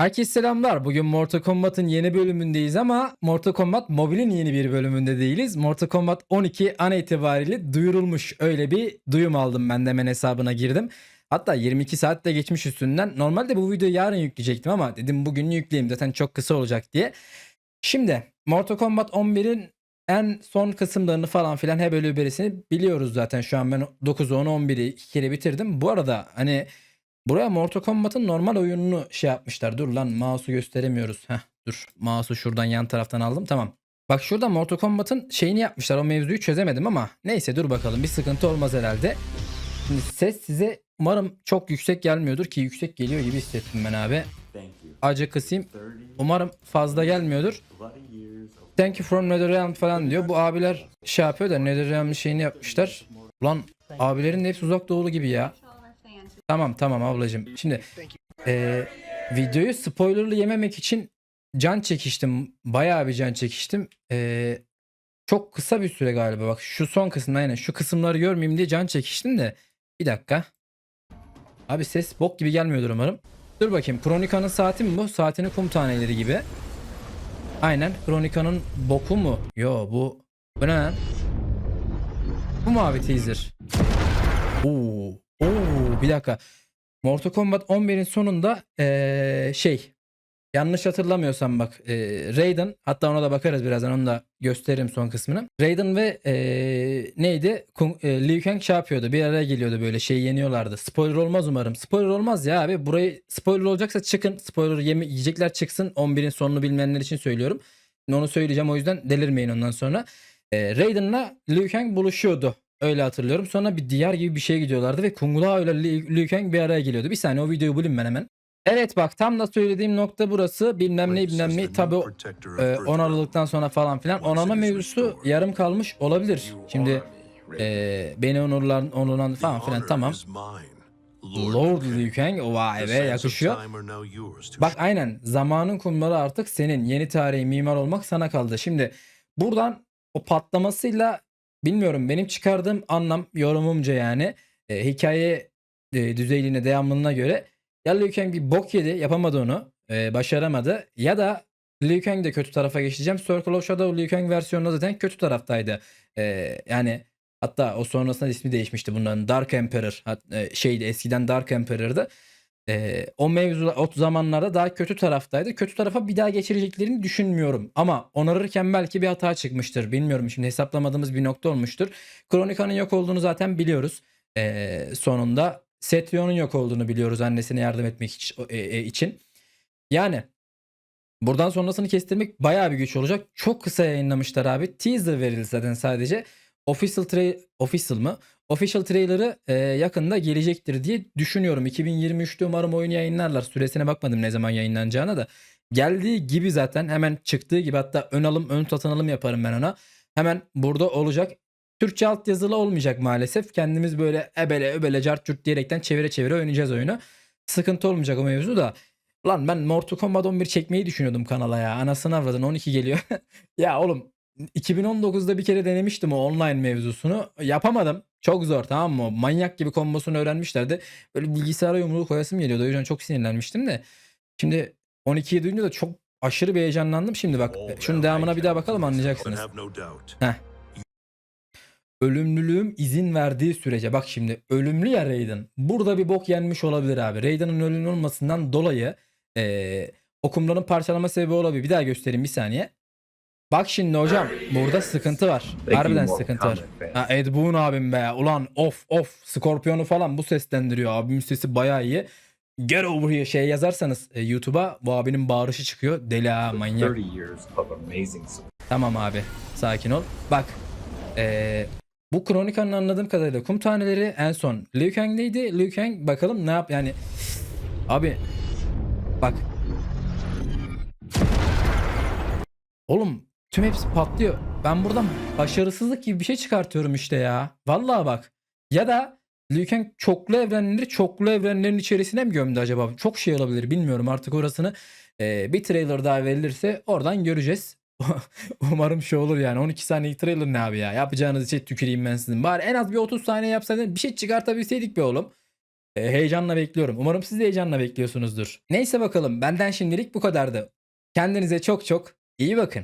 Herkese selamlar. Bugün Mortal Kombat'ın yeni bölümündeyiz ama Mortal Kombat Mobile'in yeni bir bölümünde değiliz. Mortal Kombat 12 an itibariyle duyurulmuş. Öyle bir duyum aldım ben de hemen hesabına girdim. Hatta 22 saat de geçmiş üstünden. Normalde bu videoyu yarın yükleyecektim ama dedim bugün yükleyeyim zaten çok kısa olacak diye. Şimdi Mortal Kombat 11'in en son kısımlarını falan filan her bölü birisini biliyoruz zaten. Şu an ben 9, 10, 11'i iki kere bitirdim. Bu arada hani buraya Mortal Kombat'ın normal oyununu şey yapmışlar. Dur lan mouse'u gösteremiyoruz. Heh, dur mouse'u şuradan yan taraftan aldım. Tamam. Bak şurada Mortal Kombat'ın şeyini yapmışlar. O mevzuyu çözemedim ama neyse dur bakalım. Bir sıkıntı olmaz herhalde. Şimdi ses size umarım çok yüksek gelmiyordur ki yüksek geliyor gibi hissettim ben abi. Acı kısayım. 30 Umarım fazla gelmiyordur. Thank you from Netherrealm falan diyor. Bu abiler şey yapıyor da Netherrealm'ın şeyini yapmışlar. Ulan abilerin de hepsi uzak doğulu gibi ya. Tamam tamam ablacığım. Şimdi eee, videoyu spoilerlı yememek için can çekiştim. Bayağı bir can çekiştim. Eee, çok kısa bir süre galiba. Bak şu son kısım aynen. Şu kısımları görmeyeyim diye can çekiştim de. Bir dakika. Abi ses bok gibi gelmiyordur umarım. Dur bakayım. Kronika'nın saati mi bu? Saatinin kum taneleri gibi. Aynen. Kronika'nın boku mu? Yo bu. Bu ne lan? Bu mu abi teaser? Oo. Bir dakika. Mortal Kombat 11'in sonunda eee, şey yanlış hatırlamıyorsam bak eee Raiden hatta ona da bakarız birazdan onu da gösteririm son kısmını. Raiden ve eee, neydi? Kung, eee, Liu Kang şey yapıyordu bir araya geliyordu böyle şey yeniyorlardı. Spoiler olmaz umarım. Spoiler olmaz ya abi burayı spoiler olacaksa çıkın. Spoiler yeme, yiyecekler çıksın 11'in sonunu bilmeyenler için söylüyorum. Onu söyleyeceğim o yüzden delirmeyin ondan sonra. Eee Raiden'la Liu Kang buluşuyordu. Öyle hatırlıyorum. Sonra bir diğer gibi bir şeye gidiyorlardı ve Kung Lao ile Liu Kang bir araya geliyordu. Bir saniye o videoyu bulayım ben hemen. Evet bak tam da söylediğim nokta burası. Bilmem ne bilmem ne. Tabi e, 10 Aralık'tan sonra falan filan. Onarma mevzusu yarım kalmış olabilir. Şimdi e, beni onurlan, onurlan falan filan tamam. Lord Liu Kang vay be yakışıyor. Bak aynen zamanın kumları artık senin. Yeni tarihi mimar olmak sana kaldı. Şimdi buradan o patlamasıyla bilmiyorum benim çıkardığım anlam yorumumca yani e, hikaye e, düzeyliğine devamlılığına göre ya Liu Kang bir bok yedi yapamadı onu e, başaramadı ya da Liu Kang de kötü tarafa geçeceğim. Circle of Shadow Liu Kang versiyonunda zaten kötü taraftaydı. E, yani hatta o sonrasında ismi değişmişti bunların Dark Emperor e, şeydi eskiden Dark Emperor'dı. Ee, o mevzu o zamanlarda daha kötü taraftaydı. Kötü tarafa bir daha geçireceklerini düşünmüyorum. Ama onarırken belki bir hata çıkmıştır. Bilmiyorum şimdi hesaplamadığımız bir nokta olmuştur. Kronika'nın yok olduğunu zaten biliyoruz. Ee, sonunda Setrion'un yok olduğunu biliyoruz annesine yardım etmek e, e, için. Yani buradan sonrasını kestirmek bayağı bir güç olacak. Çok kısa yayınlamışlar abi. Teaser verildi zaten sadece. Official, tra- official mı? Official trailer'ı e, yakında gelecektir diye düşünüyorum. 2023'te umarım oyunu yayınlarlar. Süresine bakmadım ne zaman yayınlanacağına da. Geldiği gibi zaten hemen çıktığı gibi hatta ön alım ön satın alım yaparım ben ona. Hemen burada olacak. Türkçe altyazılı olmayacak maalesef. Kendimiz böyle ebele öbele cart curt diyerekten çevire çevire oynayacağız oyunu. Sıkıntı olmayacak o mevzu da. Lan ben Mortal Kombat 11 çekmeyi düşünüyordum kanala ya. Anasını avradın 12 geliyor. ya oğlum 2019'da bir kere denemiştim o online mevzusunu. Yapamadım. Çok zor tamam mı? Manyak gibi kombosunu öğrenmişlerdi. Böyle bilgisayara yumruğu koyasım geliyordu. O yüzden çok sinirlenmiştim de. Şimdi 12'yi duyunca da çok aşırı bir heyecanlandım. Şimdi bak şunun devamına bir daha bakalım anlayacaksınız. Heh. Ölümlülüğüm izin verdiği sürece bak şimdi ölümlü ya Raiden. Burada bir bok yenmiş olabilir abi. Raiden'ın ölümlü olmasından dolayı eee okumların parçalama sebebi olabilir. Bir daha göstereyim bir saniye. Bak şimdi hocam burada sıkıntı var. Harbiden sıkıntı var. Ha, Ed Boon abim be. Ulan of of. Skorpiyonu falan bu seslendiriyor. Abimin sesi bayağı iyi. Get over here şey yazarsanız e, YouTube'a bu abinin bağırışı çıkıyor. Deli ha manyak. 30 years of amazing support. Tamam abi. Sakin ol. Bak. eee, bu kronikanın anladığım kadarıyla kum taneleri en son Liu Kang'deydi. Liu Kang bakalım ne yap yani. Abi. Bak. Oğlum tüm hepsi patlıyor. Ben buradan başarısızlık gibi bir şey çıkartıyorum işte ya. Vallahi bak. Ya da Liu çoklu evrenleri çoklu evrenlerin içerisine mi gömdü acaba? Çok şey olabilir bilmiyorum artık orasını. Ee, bir trailer daha verilirse oradan göreceğiz. Umarım şey olur yani. 12 saniyelik trailer ne abi ya? Yapacağınız şey tüküreyim ben sizin. Bari en az bir 30 saniye yapsaydın bir şey çıkartabilseydik be oğlum. E, heyecanla bekliyorum. Umarım siz de heyecanla bekliyorsunuzdur. Neyse bakalım benden şimdilik bu kadardı. Kendinize çok çok iyi bakın.